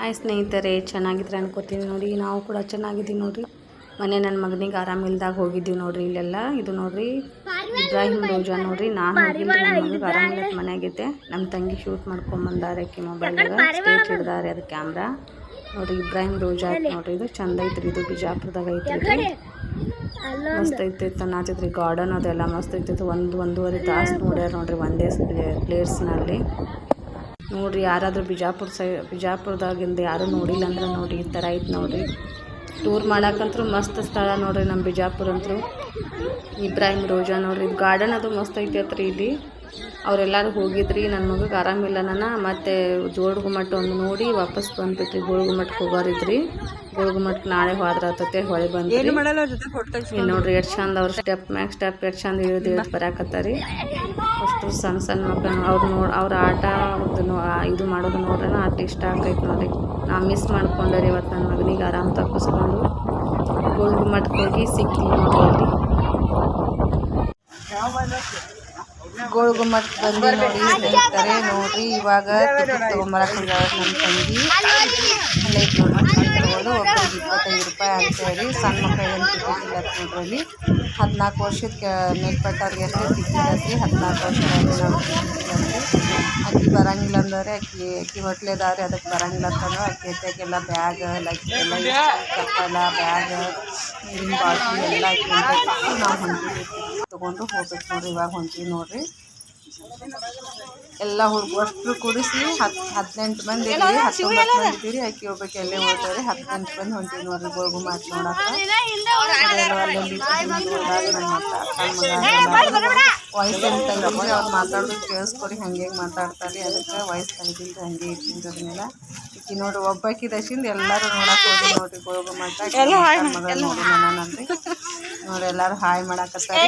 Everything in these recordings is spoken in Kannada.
ಹಾಯ್ ಸ್ನೇಹಿತರೆ ಚೆನ್ನಾಗಿದ್ರೆ ಅನ್ಕೋತೀನಿ ನೋಡಿ. ನಾವು ಕೂಡ ಚೆನ್ನಾಗಿದ್ದೀವಿ ನೋಡಿ. ಮನೆ ನನ್ನ ಮಗನಿಗೆ ಆರಾಮಿಲ್ದಾಗ ಹೋಗಿದ್ದೀವಿ ನೋಡ್ರಿ ಇಲ್ಲೆಲ್ಲ. ಇದು ನೋಡ್ರಿ ಇಬ್ರಾಹಿಂ ರೋಜಾ ನೋಡ್ರಿ. ನಾನು ಹೋಗಿಲ್ಲ ನನ್ನ ಮಗನಿಗೆ ಆರಾಮಿಲ್ಲ ಮನೆಯಾಗಿದ್ದೆ ನಮ್ಮ ತಂಗಿ ಶೂಟ್ ಮಾಡ್ಕೊಂಬಂದಾರೆ ಕಿ ಮೊಬೈಲ್ದಾಗ ಸ್ಟೇಟ್ ಹಿಡ್ದಾರೆ ಅದು ಕ್ಯಾಮ್ರಾ ನೋಡ್ರಿ ಇಬ್ರಾಹಿಂ ರೋಜಾ ಐತೆ ನೋಡ್ರಿ. ಇದು ಚಂದ ಐತ್ರಿ ಇದು ಬಿಜಾಪುರದಾಗ ಐತ್ರಿ ಮಸ್ತ್ ಐತಿತ್ತು ನಾಚೈತ್ರಿ ಗಾರ್ಡನ್ ಅದೆಲ್ಲ ಮಸ್ತ್ ಐತಿತ್ತು ಒಂದು ಒಂದೂವರೆ ತಾಸು ನೋಡ್ಯಾರ ನೋಡ್ರಿ ಒಂದೇ ಪ್ಲೇಸ್ನಲ್ಲಿ. ನೋಡ್ರಿ, ಯಾರಾದರೂ ಬಿಜಾಪುರ ಸೈ, ಬಿಜಾಪುರದಾಗಿಂದ ಯಾರೂ ನೋಡಿಲ್ಲ ಅಂದ್ರೆ ನೋಡಿ, ಈ ಥರ ಐತೆ ನೋಡಿರಿ. ಟೂರ್ ಮಾಡಕ್ಕಂತೂ ಮಸ್ತ್ ಸ್ಥಳ ನೋಡ್ರಿ ನಮ್ಮ ಬಿಜಾಪುರ ಅಂತೂ. ಇಬ್ರಾಹಿಂ ರೋಜಾ ನೋಡಿರಿ ಗಾರ್ಡನ್ ಅದು ಮಸ್ತ್ ಐತೈತ್ರಿ ಇಲ್ಲಿ. ಅವರೆಲ್ಲರೂ ಹೋಗಿದ್ರಿ ನನ್ನ ಮಗಗೆ ಆರಾಮಿಲ್ಲ ನಾನು ಮತ್ತು ಜೋಡ್ ಗುಮ್ಮಟ್ ಒಂದು ನೋಡಿ ವಾಪಸ್ ಬಂದ್ಬಿಟ್ರಿ. ಗೋಳ್ ಗುಮ್ಮಟ್ಗೆ ಹೋಗೋರಿದ್ರಿ. ಗೋಳ್ ಗುಮ್ಮಟ್ಗೆ ನಾಳೆ ಹೋದ್ರ ಆತತೆ ಹೊಳೆ ಬಂದ್ರಿ. ಇಲ್ಲಿ ನೋಡ್ರಿ ಎಷ್ಟು ಚಂದ ಅವ್ರ ಸ್ಟೆಪ್ ಮ್ಯಾಗ ಸ್ಟೆಪ್ ಎಷ್ಟು ಚಂದ ಇಳಿದು ಇಳಿದು ಬರಾಕತ್ತಾರಿ. ಅಷ್ಟು ಸಣ್ಣ ಸಣ್ಣ ಮಕ್ಕಳು ಅವ್ರು ನೋಡಿ ಅವ್ರ ಆಟ ಇದು ಮಾಡೋದು ನೋಡ್ರೆ ಆಟ ಇಷ್ಟ ಆಗ್ತೈತೆ ನೋಡಿ ನಾ ಮಿಸ್ ಮಾಡ್ಕೊಂಡ್ರಿ ಇವತ್ತು ನನ್ನ ಮಗನಿಗೆ ಆರಾಮ್ ತಪ್ಪಿಸ್ಕೊಂಡು. ಗೋಳ್ ಗುಮ್ಮಟ್ಗೆ ಹೋಗಿ ಸಿಕ್ತೀವಿ ನೋಡ್ರಿ. ಗೋಳ್ ಗುಮ್ಮಟ್ ಬಂದು ನೋಡಿ ಹೇಳ್ತಾರೆ ನೋಡ್ರಿ ಇವಾಗ ಟಿಕೆಟ್ ತೊಗೊಂಬರಕ್ಕೆ ನಮ್ಮ ತಂಗಿ. ಅಲ್ಲೇ ನೋಡ್ರಿ. ಟಿಕೆಟ್ ತಗೊಳ್ಳೋದು ಒಬ್ಬರಿಗೆ ಇಪ್ಪತ್ತೈದು ರೂಪಾಯಿ ಅಂತೇಳಿ ಸಣ್ಣ ಮಕ್ಕಳಿಗೆ ಏನು ಟಿಕೆಟ್ ಇಲ್ಲ ನೋಡ್ರಿ ಅಲ್ಲಿ ಹದಿನಾಲ್ಕು ವರ್ಷದ ಮೇಲ್ಪಟ್ಟವ್ರಿಗೆ ಅಷ್ಟೇ ಟಿಕೆಟ್ ಐತಿ ಹದಿನಾಲ್ಕು ವರ್ಷ ಅಕ್ಕಿ ಬರಂಗಿಲ್ಲ ಅಂದ್ರೆ ಅಕ್ಕಿ ಅಕ್ಕಿ ಹೊಟ್ಲೆದಾರೆ ಅದಕ್ಕೆ ಬರಂಗಿಲ್ಲ ಅಂತಂದ್ರೆ ಅಕ್ಕಿ ಅಕ್ಕಿಗೆಲ್ಲ ಬ್ಯಾಗ್ ಲೈಕ್ ಎಲ್ಲ ಚಪ್ಪಲ ಬ್ಯಾಗ್ ನೀರಿನ ಬಾಟ್ಲಿ ಎಲ್ಲ ಅಕ್ಕಿ ನಾವು ಹೊಂಟೀವಿ ತೊಗೊಂಡು ಹೋಗ್ಬೇಕು ನೋಡ್ರಿ ಇವಾಗ ಹೊಂಟೀವಿ ನೋಡ್ರಿ ಎಲ್ಲ ಹುಡುಗ ಅಷ್ಟು ಕೂಡಿಸಿ ಹತ್ತು ಹದಿನೆಂಟು ಮಂದಿ ಇದ್ದೀವಿ. ಹತ್ತೊಂಬತ್ತು ಮಂದಿ ಇದ್ದೀರಿ ಅಕ್ಕಿ ಹೋಗ್ಬೇಕು. ಎಲ್ಲೇ ಹೋಗ್ತಾರೆ? ಹದಿನೆಂಟು ಮಂದಿ ಹೊಂಟೀವಿ ನೋಡ್ರಿ. ಗೋಳ್ಗು ಮಾತು ನೋಡಕ್ಕೆ. ವಾಯ್ಸ್ ಏನು ತೆಗ್ದಿಲ್ಲ ಅವ್ರು ಮಾತಾಡೋದು ಕೇಳಿಸ್ಕೊಡಿ. ಹಂಗೆ ಹೆಂಗೆ ಮಾತಾಡ್ತಾರೆ. ಅದಕ್ಕೆ ವಯಸ್ಸು ತಂಗಿಂದ ಹಂಗೆ ಇಟ್ಟಿದ್ದು ಅದನ್ನೆಲ್ಲ ಈಕಿ ನೋಡ್ರಿ ಒಬ್ಬಾಕಿ ದಶಿಂದ ಎಲ್ಲರೂ ನೋಡಕ್ಕೆ ಹೋಗಿ ನೋಡ್ರಿ. ಗೋಳ್ಗು ಮಾತಾಡಿ ಮಗ ನೋಡಿ ನಾನಂದ್ರಿ ನೋಡ್ರಿ ಎಲ್ಲರೂ ಹಾಯ್ ಮಾಡಾಕತ್ತಾರೆ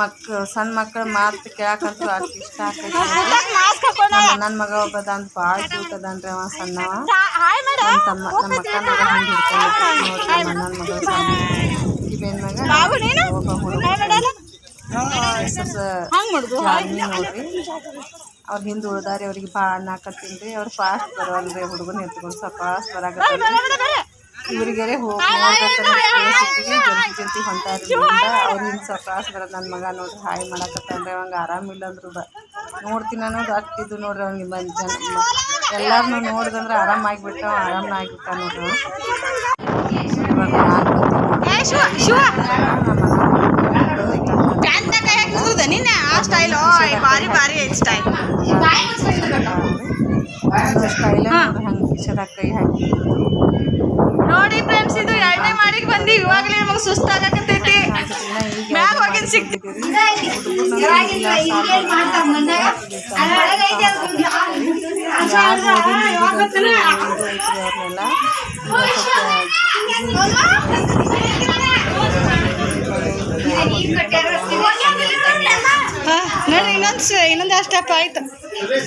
ಮಕ್ ಸಣ್ಣ ಮಕ್ಕಳ ಮಾತು ಕೇಳಾಕಂತೂ ಅಷ್ಟು ಇಷ್ಟ ಆಕೈತಿ. ನನ್ನ ಮಗ ಒಬ್ಬದ ಅಂತ ಭಾಳ ಕ್ಯೂಟ್ ಅದನ್ರಿ ಅವ. ಸಣ್ಣವ ನಮ್ಮ ತಮ್ಮ ನಮ್ಮ ಅಕ್ಕ ಮಗ ಹಿಂಗೆ ಹಿಡ್ಕೊಂಡು ನೋಡ್ರಿ ನನ್ನ ಮಗ ಸಣ್ಣ ಕಿಬೇನ್ ಮಗ ಒಬ್ಬ ಹುಡುಗ ಜಾನ್ವಿ ನೋಡ್ರಿ. ಅವ್ರ ಹಿಂದೆ ಉಳ್ದಾರಿ ಅವ್ರಿಗೆ ಭಾಳ ಅನ್ನಾಕತ್ತೀನಿ ರೀ. ಅವ್ರು ಫಾಸ್ಟ್ ಬರೋಲ್ರಿ ಹುಡುಗನ ಎತ್ಕೊಂಡು ಸ್ವಲ್ಪ ಫಾಸ್ಟ್ ಬರಾಕತ್ತಾರೆ ಇವ್ರಿಗೆರೆ ಹೋಗಿ ಜಲ್ದಿ ಜಲ್ದಿ ಹೊಂಟಾರಿ. ಅವ್ರ ಹಿಂದೆ ಸ್ವಲ್ಪ ಫಾಸ್ಟ್ ಬರೋದು ನನ್ನ ಮಗ ನೋಡ್ರಿ ಹಾಯ್ ಮಾಡಕತ್ತಂದ್ರೆ ಅವಂಗೆ ಆರಾಮಿಲ್ಲ ಅಂದ್ರು ಬ ನೋಡ್ತೀನಿ ಅನ್ನೋದು ಅಷ್ಟಿದ್ದು ನೋಡ್ರಿ ಅವ್ನಿಗೆ ಬಂದು ಜನ ಎಲ್ಲಾರನ್ನೂ ನೋಡಿದಂದ್ರೆ ಆರಾಮಾಗಿಬಿಟ್ಟ ಆರಾಮ ಆಗಿಬಿಟ್ಟ ನೋಡ್ರಿ. ಭಾರಿ ನಾನ್ ಬರ್ತೀನಿ ಸ್ಟೈಲ್ ಹಂಗೆ ಕೈ ಹಾಕಿ ನೋಡಿ ಫ್ರೆಂಡ್ಸ್ ಇದು ಎರಡನೇ ಮಾಡಿಗೆ ಬಂದಿ ಇವಾಗಲೇ ನಮಗೆ ಸುಸ್ತಾಗಕತ್ತೈತಿ. ಮ್ಯಾಗ ಹೋಗಿದ್ ಸಿಕ್ತಿ ನೋಡಿ ಇನ್ನೊಂದು ಇನ್ನೊಂದು ಅಷ್ಟಪ್ಪ ಆಯ್ತು. ಬರೀ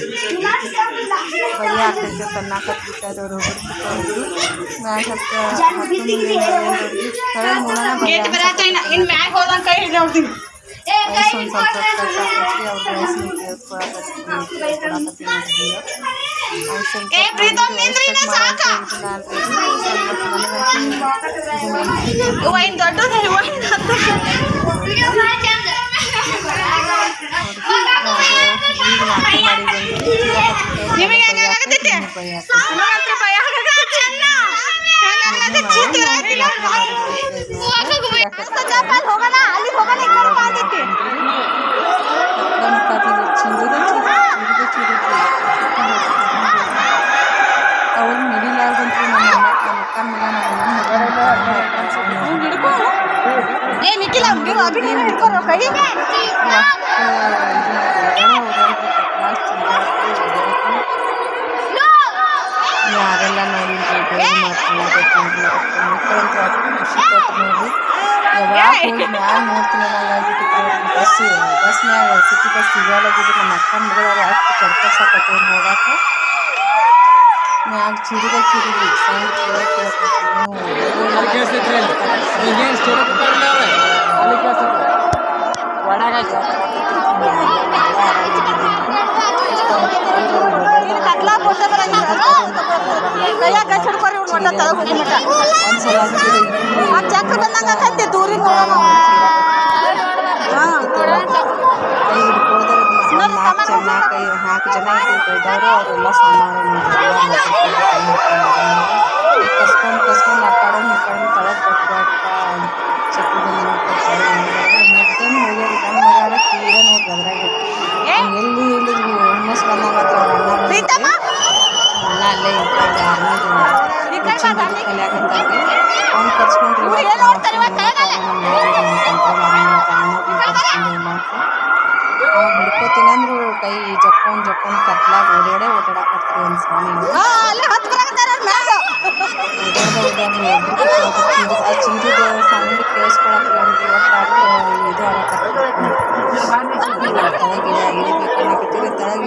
ಹಾಕೈತೆ ತನ್ನಾಕತ್ಬಿಟ್ಟಾರೆ ಅವ್ರು ಮ್ಯಾಗ ಹತ್ತ ಹತ್ತು ಮಂದಿ ಕೆಳಗೆ ನೋಡೋಣ ಬರೀ ಗೇಟ್ ಬರತ್ತ ಇನ್ನ ಇನ್ ಮ್ಯಾಗ ಹೋದಂಗ ಕೈ ಹಿಡ್ದು ಹೋಗ್ತೀನಿ ವಯಸ್ಸು ಒಂದು ಸ್ವಲ್ಪ ಕಟ್ಟಾಕತ್ರಿ ಅವ್ರ ವಯಸ್ಸನ್ನ ಕೇಳಿಸ್ಕೊಳಕತ್ತೀನಿ ಏ ಪ್ರೀತಮ್ ನಿಂದ್ರಿ ಇನ್ನ ಸಾಕ ಇವ ಇನ್ ದೊಡ್ಡದ ಇವ ಇನ್ ನಿಮಗೆ ಹೆಂಗಾಗತ್ತೈತಿ ನಮ್ಮಂತ್ರ ಭಯ ಆಗಕತ್ತೈತಿ ಹೆಂಗಾಗತ್ತೈತಿ ಚೀಟಿ ಇರಾಕಿಲ್ಲ ಚಪ್ಪಲ್ ಹೋಗೋಣ ಅಲ್ಲಿ ಹೋಗೋಣ ಈ ಕಡೆ ಬಂದೈತಿ ಅವ್ರು ಹಿಡಿಲಾರ್ದಂತೂ ನಮ್ಮ ನಮ್ಮ ಅಕ್ಕನ ಮಗ ನಮ್ಮ ಅಣ್ಣನ ಹಿಡ್ಕೊ ಏ ನಿಖಿಲ ಅವ್ನಿಗೆ ಅಭಿನಯ ಹಿಡ್ಕೊರೋ ಕೈ ಯಾರೆಲ್ಲ ನೋಡಿದ್ರಿ ಮಕ್ಕಳಂತೂ ಅಷ್ಟು ಖುಷಿ ಪಟ್ಟು ನೋಡಿ. ಯಾವಾಗ ಮ್ಯಾಲ ನೋಡ್ತೀನಿ ಬಸ್ ಬಸ್ ಮ್ಯಾಗ ಸಿಟಿ ಬಸ್ ಸಿಗಲಾಗಿದ್ರು ನಮ್ಮ ಅಕ್ಕ ಮಗಳವ್ರು ಅಷ್ಟು ಚಡ್ಕಸಾಕತ್ತವ್ರು ನೋಡಕ್ಕೆ ಮ್ಯಾಗ ಚಿರಿದ ಚಿರಿದ್ರಿ ಸೌಂಡ್ ಕೇಳಕ್ಕೆ ಕತ್ಲಾ ಫೋಟೋ ಬರಂಗಿಲ್ಲ ಒಟ್ಟ ತಳಗ್ ಹೋಗಿ ಮಟ ಒಂದ್ಸಲ ಹಚ್ಚಿದ್ರೆ ಇಲ್ಲಿ ಆ ಚಕ್ರ ಬಂದಂಗ ಆಕೈತಿ ದೂರಿಂದ ಕೈ ನಾಲ್ಕು ಜನ ಅವರೆಲ್ಲ ಸಾಮಾನು ಕಲಿಯಾಕತ್ತಾರ್ರಿ ಅವ್ನು ಕರ್ಸ್ಕೊಂಡ್ರಿ ಅನ್ನಕತ್ತೀರಿ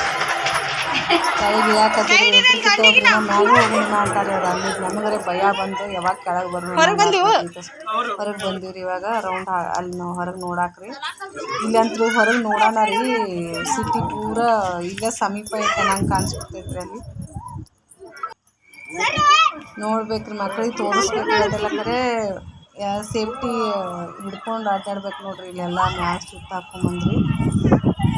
ಕೆಳಗೆ ಯಾಕೆ ಮ್ಯಾಗೂ ಹೋಗೋಣ ಅಂತಾರೆ ಅವ್ರು ಅಲ್ಲಿ ನಮಗರೆ ಭಯ ಬಂದು ಯಾವಾಗ ಕೆಳಗೆ ಬರ್ಬೋದು ಹೊರಗ್ ಬಂದೀವು? ಬಂದೀವ್ರಿ ಇವಾಗ ರೌಂಡ್ ಅಲ್ಲಿ ನಾವು ಹೊರಗೆ ನೋಡಾಕ್ರಿ. ಇಲ್ಲಂತೂ ಹೊರಗೆ ನೋಡೋಣ ರೀ ಸಿಟಿ ಪೂರ ಈಗ ಸಮೀಪ ಐತೆ ನಂಗೆ ಕಾಣಿಸ್ಬಿಡ್ತೈತ್ರಿ ಅಲ್ಲಿ. ನೋಡ್ಬೇಕ್ರಿ ಮಕ್ಳಿಗೆ ತೋರಿಸ್ಬೇಕು ಅದೆಲ್ಲ ಕರೆ ಸೇಫ್ಟಿ ಹಿಡ್ಕೊಂಡು ಆಟಾಡ್ಬೇಕು ನೋಡ್ರಿ ಇಲ್ಲೆಲ್ಲ ಮ್ಯಾಚ್ ಸುತ್ತ ಹಾಕೊಂಬಂದ್ರಿ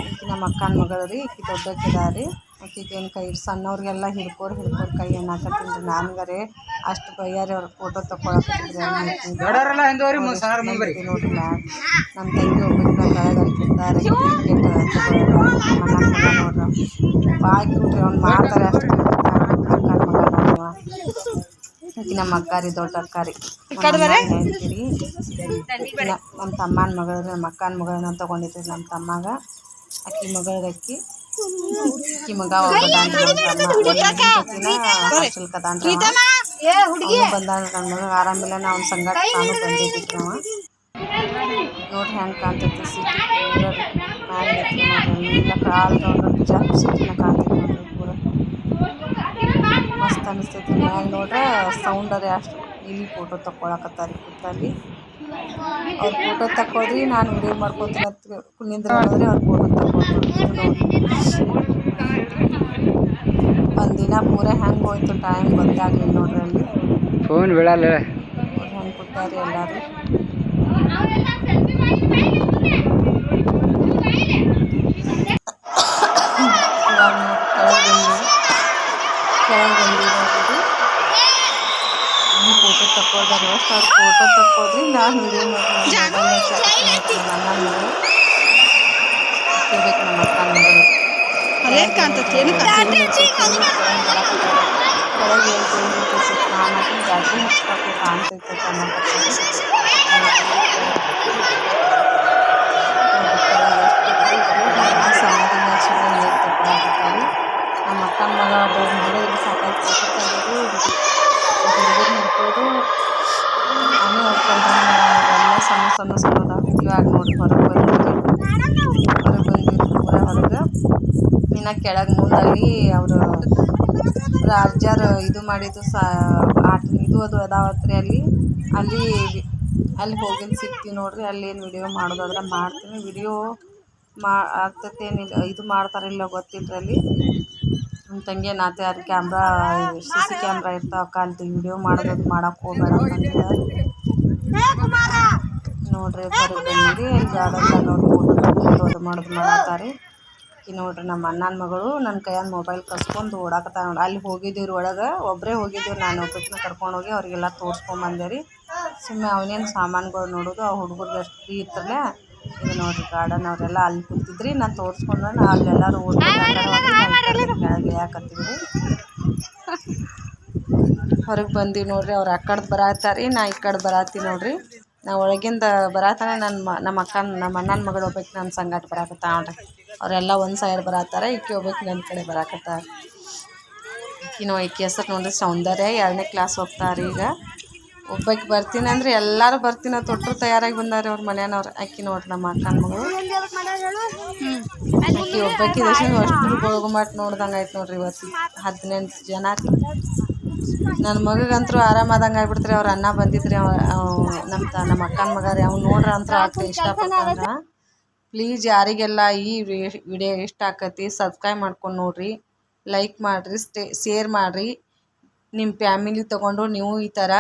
ಈಕಿ ನಮ್ಮ ಅಕ್ಕನ ಮಗಳು ರೀ ಈಕಿ ದೊಡ್ಡಕ್ಕಿದ ರೀ ಆಕಿಗೆ ಏನು ಕೈ ಸಣ್ಣವ್ರಿಗೆಲ್ಲ ಹಿಡ್ಕೋರು ಹಿಡ್ಕೋರು ಕೈ ಏನಾಕತ್ತೀನಿ ರೀ ನನಗರೆ ಅಷ್ಟು ಬಯ್ಯಾರಿ ಅವ್ರ ಫೋಟೋ ತಗೊಳಕತ್ತಿದ್ರಿ ನೋಡ್ರಿ ನಮ್ಮ ತಂಗಿ ಒಬ್ಬರು ಕೆಳಗೆ ಅಲ್ಲಿ ಕೂತಾರೆ ಕ್ರಿಕೆಟ್ ನೋಡ್ರಿ. ಭಾಳ ಕ್ಯೂಟ್ರಿ ಅವ್ನು ಮಾಡ್ತಾರೆ ಅಷ್ಟು. ಅಕ್ಕನ ಮಗ ನೋಡುವ ಆಕಿ ನಮ್ಮ ಅಕ್ಕಾರಿ ದೊಡ್ಡ ಅಕ್ಕಾರಿ. ಹೇಳ್ತೀರಿ ನಮ್ಮ ತಮ್ಮನ ಮಗಳು ನಮ್ಮ ಅಕ್ಕನ ಮಗಳನ್ನ ತೊಗೊಂಡಿದ್ರಿ ನಮ್ಮ ತಮ್ಮಗ. ಅಕ್ಕಿ ಮಗಳಿಗೆ ನನ್ನ ಮಗ ಆರಾಮಿಲ್ಲ ನಾವು ಸಂಗಾಟ ಬಂದಿದ್ದಿತ್ತು ಅವ ನೋಡ್ರಿ ಹೆಂಗೆ ಕಾಣ್ತೈತಿ ಸಿಟಿ ಪೂರ ಮ್ಯಾಲ ನಿಂತ್ರಿ ನೋಡ್ರಿ ಎಲ್ಲ ಕಾಲ್ ನೋಡ್ರಿ ಜಪ್ ಸಿಟಿನ ಕಾಣ್ತೈತಿ ನೋಡ್ರಿ ಪೂರ. ಮಸ್ತ್ ಅನಿಸ್ತೈತಿ ಮ್ಯಾಲ ನೋಡ್ರೆ ಸೌಂಡ್ ಅದೇ ಅಷ್ಟು. ಇಲ್ಲಿ ಫೋಟೋ ತಗೊಳಕತ್ತಾರಿ ಕೂತಲ್ಲಿ ಅವ್ರ ಫೋಟೋ ತಕ್ಕೋದ್ರಿ ನಾನು ವಿಡಿಯೋ ಮಾಡ್ಕೊತೀನಿ ಅಂತ ನಿಂದ್ರೆ ಅವ್ರು ಫೋಟೋ ತಕ್ಕೊಳ್ರಿ ಒಂದು ದಿನ ಪೂರ ಹೆಂಗೆ ಹೋಯ್ತು ಟೈಮ್ ಗೊತ್ತಾಗಲಿಲ್ಲ ನೋಡ್ರಿ ಅಲ್ಲಿ. ಫೋನ್ ಬಿಡಲ್ಲ. ಹೆಂಗೆ ಕೊಟ್ಟಾರಿ ಎಲ್ಲರೂ ಇವಾಗ ನೋಡ್ರಿ ಕೆಳಗೆ ಬಂದು ಕೆಳಗೆ ಬಂದು ನೋಡ್ರಿ ಫೋಟೋ ತಕ್ಕೋದಾರ ಅಷ್ಟು ಅವ್ರು ಫೋಟೋ ತಕ್ಕೋದ್ರಿ ನಾನು ವಿಡಿಯೋ ಮಾಡ್ತೀನಿ ನನ್ನ ಮಗಳು ಕೇಳ್ಬೇಕು ನಮ್ಮ ಅಕ್ಕನ ಮಗಳು ಅಲ್ಲೇ ಕಾಣ್ತೈತಿ ಏನು ಕೆಳಗೆ ಕಾಣಕ್ಕೆ ಬ್ಯಾಟ್ರಿ ಹಚ್ಕೊಟ್ಟು ಕಾಣ್ತೈತೆ ಸಮಾಧಿ ಮ್ಯಾಚ್ ನೀರು ತಗೊಳಕತ್ತಾರೆ ನಮ್ಮ ಅಕ್ಕನ ಮಗ ಒಬ್ಬ ನೋಡಿದ್ರೆ ಸಾಕಾಗಿ ಸಣ್ಣ ಸಣ್ಣ ಸಣ್ಣದ ಇವಾಗ ನೋಡಿ ಹೊರಗೆ ಬಂದಿದ್ದು ಹೊರಗೆ ಬಂದಿದ್ದು ಪೂರ ಹೊರಗೆ. ಇನ್ನು ಕೆಳಗೆ ಮುಂದಲ್ಲಿ ಅವರು ರಾಜ್ಯರು ಇದು ಮಾಡಿದ್ದು ಸಾ ಇದು ಅದು ಅದಾವತ್ರಿ ಅಲ್ಲಿ. ಅಲ್ಲಿ ಅಲ್ಲಿ ಹೋಗಿ ಸಿಗ್ತೀವಿ ನೋಡ್ರಿ, ಅಲ್ಲಿ ಏನು ವಿಡಿಯೋ ಮಾಡೋದಾದ್ರೆ ಮಾಡ್ತೀನಿ. ವಿಡಿಯೋ ಮಾ, ಆಗ್ತೈತೆ ಏನಿಲ್ಲ ಇದು ಮಾಡ್ತಾರಿಲ್ಲ ಗೊತ್ತಿಲ್ಲರಿ ಅಲ್ಲಿ. ನಮ್ಮ ತಂಗಿ ನಾತೆ ಅದು ಕ್ಯಾಮ್ರಾ ಸಿ ಸಿ ಕ್ಯಾಮ್ರಾ ಇರ್ತಾವಕ್ಕ ಅಲ್ಲಿ ವಿಡಿಯೋ ಮಾಡೋದು ಮಾಡೋಕ್ಕೆ ಹೋಗ್ಬೇಡ ನೋಡ್ರಿ ಗಾರ್ಡನ್ದಾಗ ಅವ್ರು ಫೋಟೋ ತಗೊಂಡು ಅದು ಮಾಡೋದು ಮಾಡತ್ತಾರಿ ಈ ನೋಡ್ರಿ ನಮ್ಮ ಅಣ್ಣನ ಮಗಳು ನನ್ನ ಕೈಯಾಗ ಮೊಬೈಲ್ ಕಸ್ಕೊಂಡು ಓಡಾಕತ್ತ ನೋಡಿ ಅಲ್ಲಿ ಹೋಗಿದ್ದೀವ್ರಿ ಒಳಗೆ ಒಬ್ಬರೇ ಹೋಗಿದ್ದೀವಿ ನಾನು ಒಬ್ಬಾಕಿನ ಕರ್ಕೊಂಡು ಹೋಗಿ ಅವರಿಗೆಲ್ಲ ತೋರಿಸ್ಕೊಂಬಂದೆ ರೀ ಸುಮ್ಮನೆ ಅವನೇನು ಸಾಮಾನುಗಳು ನೋಡೋದು, ಆ ಹುಡುಗರಿಗೆ ಎಷ್ಟು ಫ್ರೀ ಇರ್ತಲ್ಲ ಇದು ನೋಡ್ರಿ ಗಾರ್ಡನ್ ಅವರೆಲ್ಲ ಅಲ್ಲಿ ಕೂತಿದ್ರಿ, ನಾನು ತೋರಿಸ್ಕೊಂಡು ಅಲ್ಲೆಲ್ಲರೂ ಓಡ್ಕೊಂಡು ಕೆಳಗೆ ಯಾಕತ್ತೀವಿ ಹೊರಗೆ ಬಂದೀವಿ ನೋಡ್ರಿ, ಅವ್ರು ಆ ಕಡೆ ಬರತ್ತಾರಿ ನಾ ಈ ಕಡೆ ಬರತ್ತೀನಿ ನೋಡ್ರಿ. ನಾ ಒಳಗಿಂದ ಬರತನ ನನ್ನ ಮ ನಮ್ಮ ಅಕ್ಕನ ನಮ್ಮ ಅಣ್ಣನ ಮಗಳು ಒಬ್ಬಕ್ಕೆ ನನ್ನ ಸಂಗಾಟ ಬರಾಕತ್ತ ನೋಡ್ರಿ ಅವರೆಲ್ಲ ಒಂದು ಸೈಡ್ ಬರತ್ತಾರೆ ಈಕಿ ಒಬ್ಬಾಕಿ ನನ್ನ ಕಡೆ ಬರಾಕತ್ತಾರ ಈಕಿನೋ ಈಕಿ ಹೆಸರು ನೋಡಿದ್ರೆ ಸೌಂದರ್ಯ ಎರಡನೇ ಕ್ಲಾಸ್ ಹೋಗ್ತಾರೆ ಈಗ. ಒಬ್ಬಾಕಿ ಬರ್ತೀನಿ ಅಂದ್ರೆ ಎಲ್ಲರೂ ಬರ್ತೀನಿ ತೊಟ್ಟರು ತಯಾರಾಗಿ ಬಂದಾರೆ ಅವ್ರ ಮನೆಯವ್ರು. ಅಕ್ಕಿ ನೋಡ್ರಿ ನಮ್ಮ ಅಕ್ಕನ ಮಗಳು. ಆಕಿ ಒಬ್ಬಾಕಿ ದರ್ಶನ ಅಷ್ಟು ಗೊಳಗುಮಾಟ್ ನೋಡ್ದಂಗೆ ಆಯ್ತು ನೋಡ್ರಿ ಇವತ್ತು. ಹದಿನೆಂಟು ಜನ. ನನ್ನ ಮಗಗಂತೂ ಆರಾಮಾದಂಗೆ ಆಗ್ಬಿಡ್ತ್ರಿ, ಅವ್ರ ಅಣ್ಣ ಬಂದಿದ್ರೆ ಅವ ನಮ್ಮ ತ ನಮ್ಮ ಅಕ್ಕನ ಮಗ ರೀ ಅವ್ನು ನೋಡ್ರ ಅಂತೂ ಇಷ್ಟಪಡ್ತಾನ ಪ್ಲೀಸ್ ಯಾರಿಗೆಲ್ಲ ಈ ವಿಡಿಯೋ ಇಷ್ಟ ಆಕತಿ, ಸಬ್ಸ್ಕ್ರೈಬ್ ಮಾಡ್ಕೊಂಡು ನೋಡ್ರಿ, ಲೈಕ್ ಮಾಡಿರಿ, ಸ್ಟೇ ಶೇರ್ ಮಾಡಿರಿ. ನಿಮ್ಮ ಫ್ಯಾಮಿಲಿ ತೊಗೊಂಡು ನೀವು ಈ ಥರ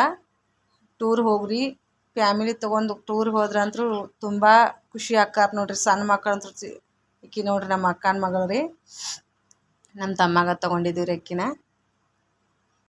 ಟೂರ್ ಹೋಗ್ರಿ. ಫ್ಯಾಮಿಲಿ ತೊಗೊಂಡು ಟೂರ್ ಹೋದ್ರಂತೂ ತುಂಬ ಖುಷಿ ಆಕಾರ ನೋಡ್ರಿ, ಸಣ್ಣ ಮಕ್ಕಳಂತೂ ಅಕ್ಕಿ ನೋಡ್ರಿ ನಮ್ಮ ಅಕ್ಕನ ಮಗಳು ರೀ ನಮ್ಮ ತಮ್ಮಗ ತೊಗೊಂಡಿದ್ದೀವಿ ರೀ ಅಕ್ಕಿನ